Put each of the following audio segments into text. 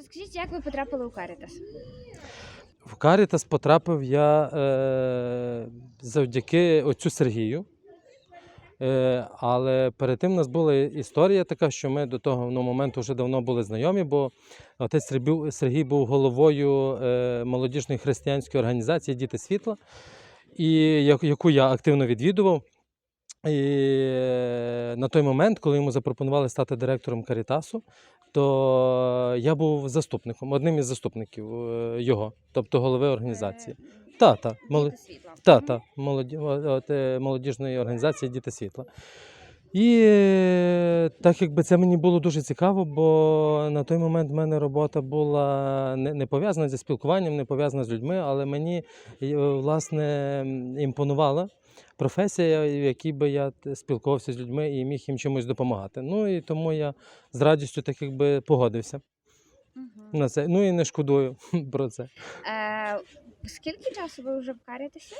Розкажіть, як ви потрапили у Карітас? В Карітас потрапив я е, завдяки отцю Сергію. Е, але перед тим у нас була історія така, що ми до того ну, моменту вже давно були знайомі, бо отець Сергій, був головою е, молодіжної християнської організації Діти світла, і, яку я активно відвідував. І е, на той момент, коли йому запропонували стати директором Карітасу, то я був заступником, одним із заступників е, його, тобто голови організації. Та, та, молод... Та, та, е, молодіжної організації Діти світла. І е, так якби це мені було дуже цікаво, бо на той момент в мене робота була не, не пов'язана зі спілкуванням, не пов'язана з людьми, але мені е, власне імпонувала професія, в якій би я спілкувався з людьми і міг їм чимось допомагати. Ну і тому я з радістю так якби погодився Мгм. на це. Ну і не шкодую про це. Е, скільки часу ви вже в Карітасі?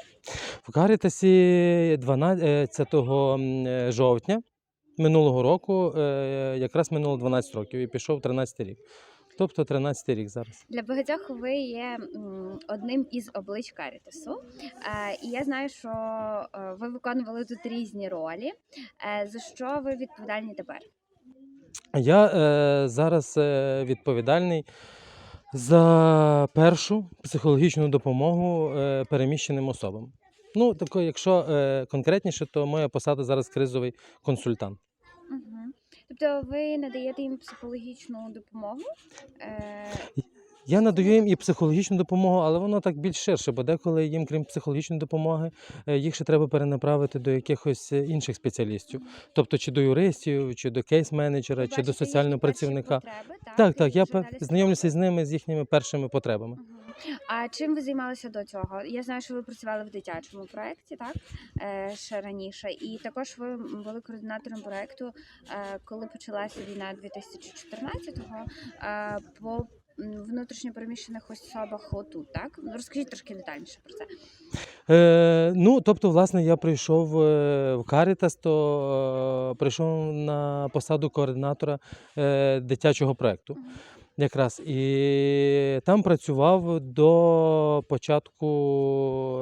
В Карітасі 12 м, е, жовтня минулого року е, якраз минуло 12 років і пішов 13 рік. Тобто 13 рік зараз. Для багатьох ви є одним із облич Карітасу. Е, і я знаю, що е, ви виконували тут різні ролі. За що ви відповідальні тепер? Я е, зараз відповідальний за першу психологічну допомогу переміщеним особам. Ну, тако, якщо конкретніше, то моя посада зараз кризовий консультант. Угу. Тобто ви надаєте їм психологічну допомогу? Е, Я надаю їм і психологічну допомогу, але воно так більш ширше, бо деколи їм, крім психологічної допомоги, е, їх ще треба перенаправити до якихось інших спеціалістів, тобто чи до юристів, чи до кейс-менеджера, чи до соціального працівника. потреби, так, Так, так, я вже знайомлюся з ними з їхніми першими потребами. А чим ви займалися до цього? Я знаю, що ви працювали в дитячому проєкті, так е, ще раніше, і також ви були координатором проєкту, е, коли почалася війна 2014-го е, по м, внутрішньопереміщених особах отут, так? Ну, Розкажіть трошки детальніше про це. Е, ну, тобто, власне, я прийшов е, в Карітас, то е, прийшов на посаду координатора е, дитячого проєкту. Мгм. Якраз і там працював до початку,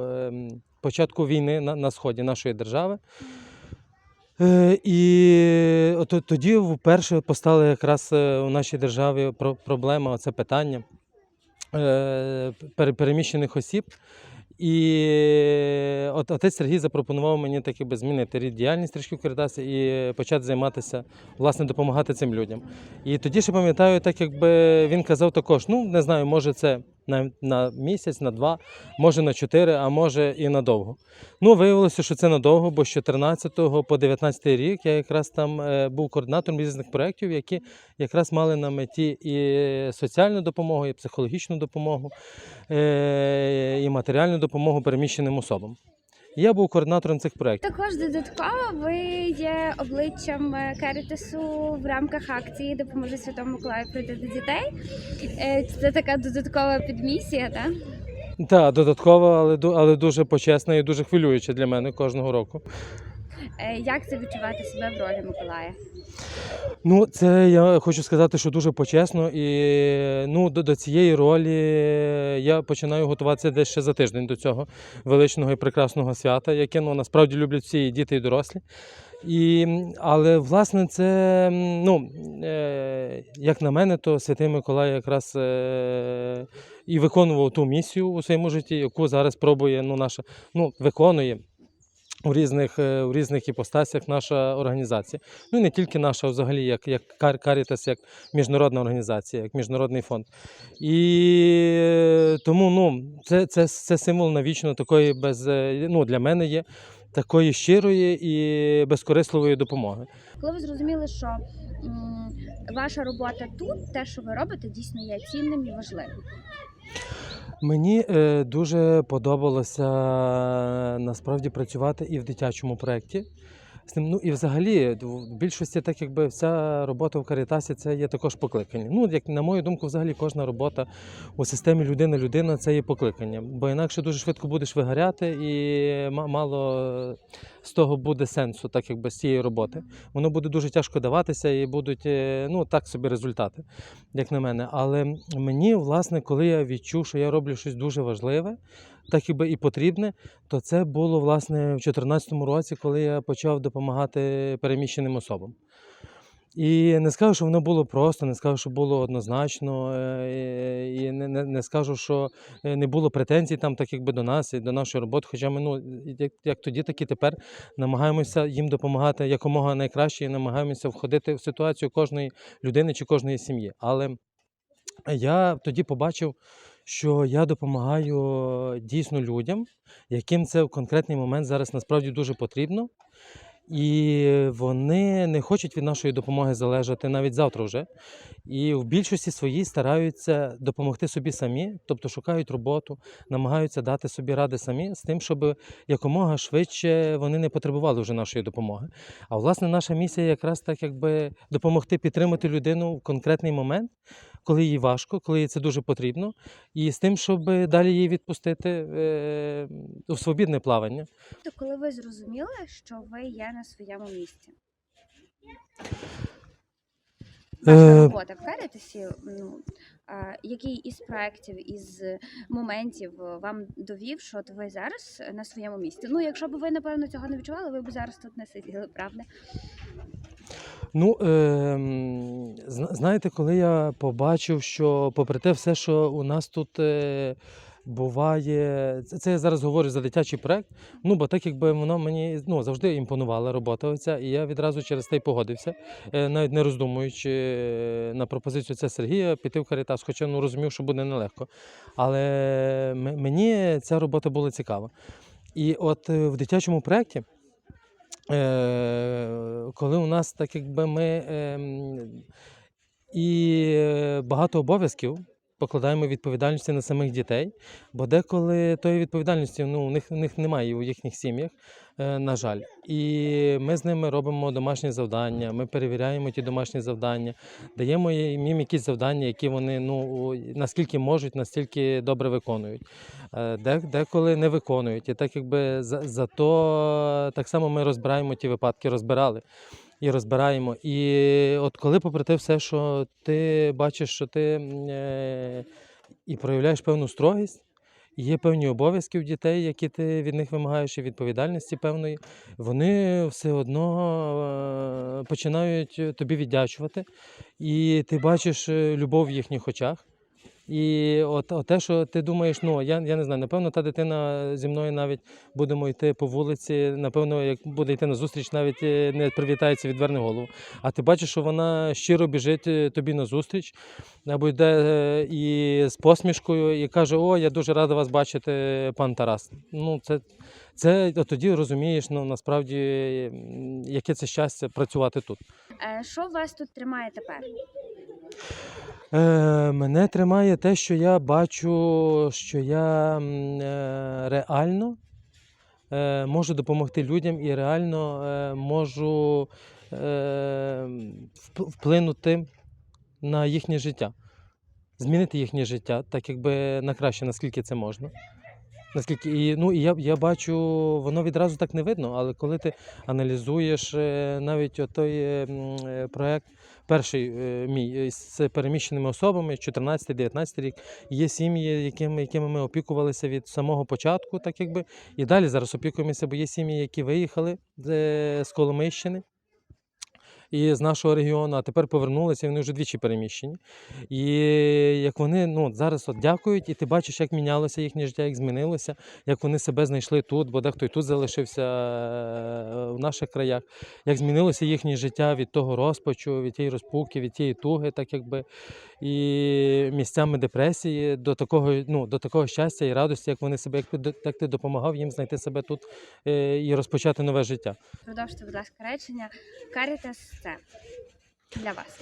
ем, початку війни на, на сході нашої держави. Е, І тоді вперше постала якраз е, у нашій державі про- проблема, це питання е, переміщених осіб. І от отець Сергій запропонував мені таки би змінити рід діяльність трішки в Карітасі і почати займатися, власне, допомагати цим людям. І тоді ще пам'ятаю, так якби він казав також: ну не знаю, може це на, на місяць, на два, може на чотири, а може і надовго. Ну, виявилося, що це надовго, бо з 14 по 19 рік я якраз там е, був координатором різних проєктів, які якраз мали на меті і соціальну допомогу, і психологічну допомогу, е, і матеріальну допомогу переміщеним особам. Я був координатором цих проєктів. Також додатково ви є обличчям Керітесу в рамках акції Допоможи Святому Миколаю прийти до дітей. Е, Це така додаткова підмісія, так? Так, додатково, але, але дуже почесна і дуже хвилююча для мене кожного року. Е, Як це відчувати себе в ролі Миколая? Ну, це я хочу сказати, що дуже почесно. І ну, до, до цієї ролі я починаю готуватися десь ще за тиждень до цього величного і прекрасного свята, яке ну, насправді люблять всі і діти і дорослі. І, але власне це, ну, е, як на мене, то Святий Миколай якраз е, і виконував ту місію у своєму житті, яку зараз пробує ну, наша, ну, виконує. У різних, е, у різних іпостасях наша організація. Ну і не тільки наша, взагалі, як, як Карітас, як міжнародна організація, як міжнародний фонд. І е, тому ну, це, це, це символ навічно такої без, е, ну, для мене є такої щирої і безкорисливої допомоги. Коли ви зрозуміли, що ваша робота тут, те, що ви робите, дійсно є цінним і важливим. Мені е, дуже подобалося насправді працювати і в дитячому проєкті. З тим. Ну і взагалі, в більшості, так якби вся робота в Карітасі це є також покликання. Ну, як на мою думку, взагалі кожна робота у системі людина-людина це є покликання. Бо інакше дуже швидко будеш вигоряти і мало з того буде сенсу, так якби з цієї роботи. Воно буде дуже тяжко даватися і будуть е, ну так собі результати, як на мене. Але мені, власне, коли я відчув, що я роблю щось дуже важливе, так якби і потрібне, то це було власне в 2014 році, коли я почав допомагати переміщеним особам. І не скажу, що воно було просто, не скажу, що було однозначно, е, і не, не, не скажу, що е, не було претензій там, так якби до нас і до нашої роботи. Хоча ми ну, як, як тоді, так і тепер намагаємося їм допомагати якомога найкраще і намагаємося входити в ситуацію кожної людини чи кожної сім'ї. Але я тоді побачив, що я допомагаю дійсно людям, яким це в конкретний момент зараз насправді дуже потрібно. І вони не хочуть від нашої допомоги залежати навіть завтра вже. І в більшості своїй стараються допомогти собі самі, тобто шукають роботу, намагаються дати собі ради самі з тим, щоб якомога швидше вони не потребували вже нашої допомоги. А власне наша місія якраз так, якби допомогти підтримати людину в конкретний момент, коли їй важко, коли їй це дуже потрібно, і з тим, щоб далі її відпустити е, у свобідне плавання. То коли ви зрозуміли, що ви є на своєму місці? Е, Ваша робота в Карітасі, ну, а, який із проєктів, із моментів е, вам довів, що от ви зараз на своєму місці? Ну, якщо б ви, напевно, цього не відчували, ви б зараз тут не сиділи, правда? Ну, е, знаєте, коли я побачив, що попри те все, що у нас тут е, буває, це, я зараз говорю за дитячий проект. Ну, бо так якби воно мені ну, завжди імпонувала робота оця, і я відразу через те й погодився, е, навіть не роздумуючи е, на пропозицію це Сергія піти в Карітас, хоча ну, розумів, що буде нелегко. Але мені ця робота була цікава. І от е, в дитячому проєкті. Е, коли у нас так якби ми ем, і е, багато обов'язків покладаємо відповідальності на самих дітей, бо деколи тої відповідальності ну, у, них, у них немає у їхніх сім'ях, е, на жаль. І ми з ними робимо домашні завдання, ми перевіряємо ті домашні завдання, даємо їм якісь завдання, які вони ну, наскільки можуть, настільки добре виконують. Е, Де, деколи не виконують. І так якби за, за то так само ми розбираємо ті випадки, розбирали і розбираємо. І от коли попри те все, що ти бачиш, що ти е, і проявляєш певну строгість, є певні обов'язки в дітей, які ти від них вимагаєш, і відповідальності певної, вони все одно е, починають тобі віддячувати, і ти бачиш е, любов в їхніх очах. І от, от те, що ти думаєш, ну я, я не знаю, напевно, та дитина зі мною навіть будемо йти по вулиці, напевно, як буде йти на зустріч, навіть е, не привітається, відверне голову. А ти бачиш, що вона щиро біжить е, тобі на зустріч, або йде е, і з посмішкою, і каже: О, я дуже рада вас бачити, пан Тарас. Ну, це, це от тоді розумієш, ну насправді, яке це щастя працювати тут. Що вас тут тримає тепер? Е, мене тримає те, що я бачу, що я е, реально е, можу допомогти людям і реально е, можу е, вплинути на їхнє життя, змінити їхнє життя, так якби на краще, наскільки це можна. Наскільки і ну і я, я бачу, воно відразу так не видно, але коли ти аналізуєш е, навіть той е, е, проект, перший е, мій е, з переміщеними особами, 14-19 рік, є сім'ї, якими, якими ми опікувалися від самого початку, так якби, і далі зараз опікуємося, бо є сім'ї, які виїхали з, з Коломийщини. І з нашого регіону, а тепер повернулися, вони вже двічі переміщені. І як вони ну, зараз от дякують, і ти бачиш, як мінялося їхнє життя, як змінилося, як вони себе знайшли тут, бо дехто і тут залишився е, в наших краях, як змінилося їхнє життя від того розпачу, від тієї розпуки, від тієї туги, так якби, і місцями депресії до такого, ну, до такого щастя і радості, як вони себе, як, як ти допомагав їм знайти себе тут е, і розпочати нове життя. Продовжте, будь ласка, речення. Карітас це для вас.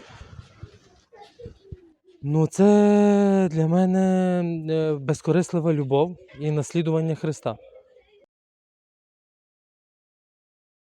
Ну, це для мене е, безкорислива любов і наслідування Христа.